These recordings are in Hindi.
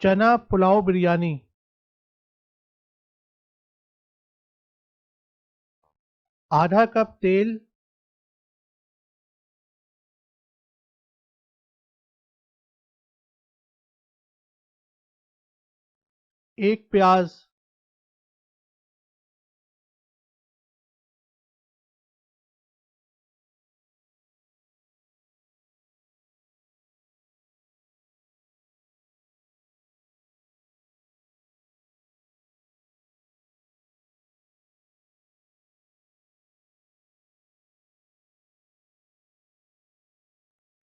चना पुलाव बिरयानी। आधा कप तेल। एक प्याज।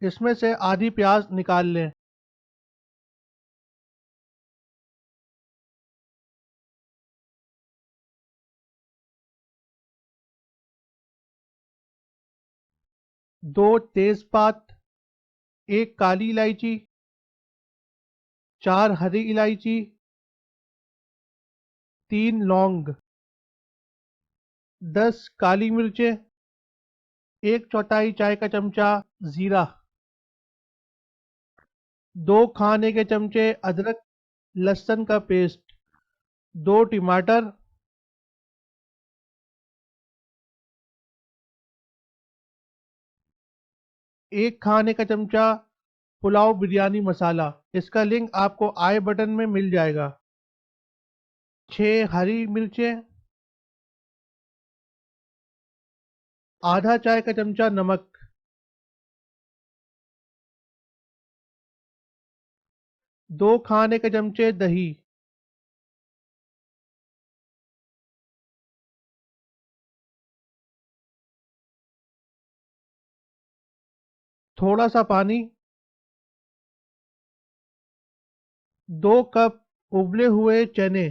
इसमें से आधी प्याज निकाल लें। दो तेज़पात, एक काली इलायची, चार हरी इलायची, तीन लौंग, दस काली मिर्चें, एक चौथाई चाय का चमचा ज़ीरा। दो खाने के चमचे अदरक लहसुन का पेस्ट, दो टमाटर, एक खाने का चमचा पुलाव बिरयानी मसाला। इसका लिंक आपको आई बटन में मिल जाएगा। छः हरी मिर्चें, आधा चाय का चमचा नमक। दो खाने के चमचे दही। थोड़ा सा पानी। दो कप उबले हुए चने।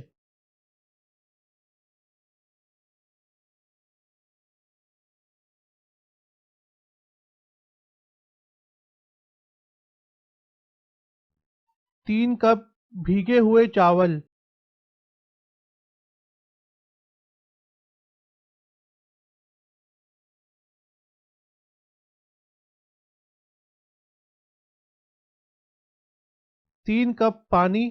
तीन कप भीगे हुए चावल। तीन कप पानी।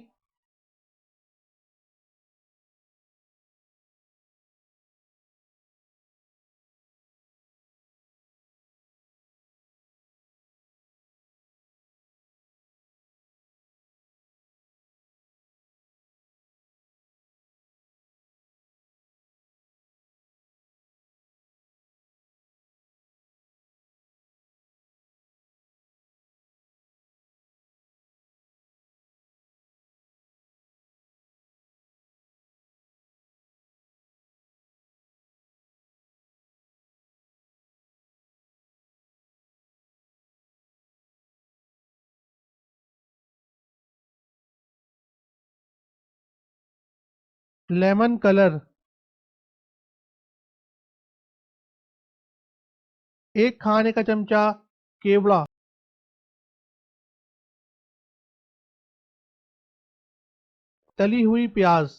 Lemon colour. एक खाने का चमचा केवड़ा। तली हुई प्याज।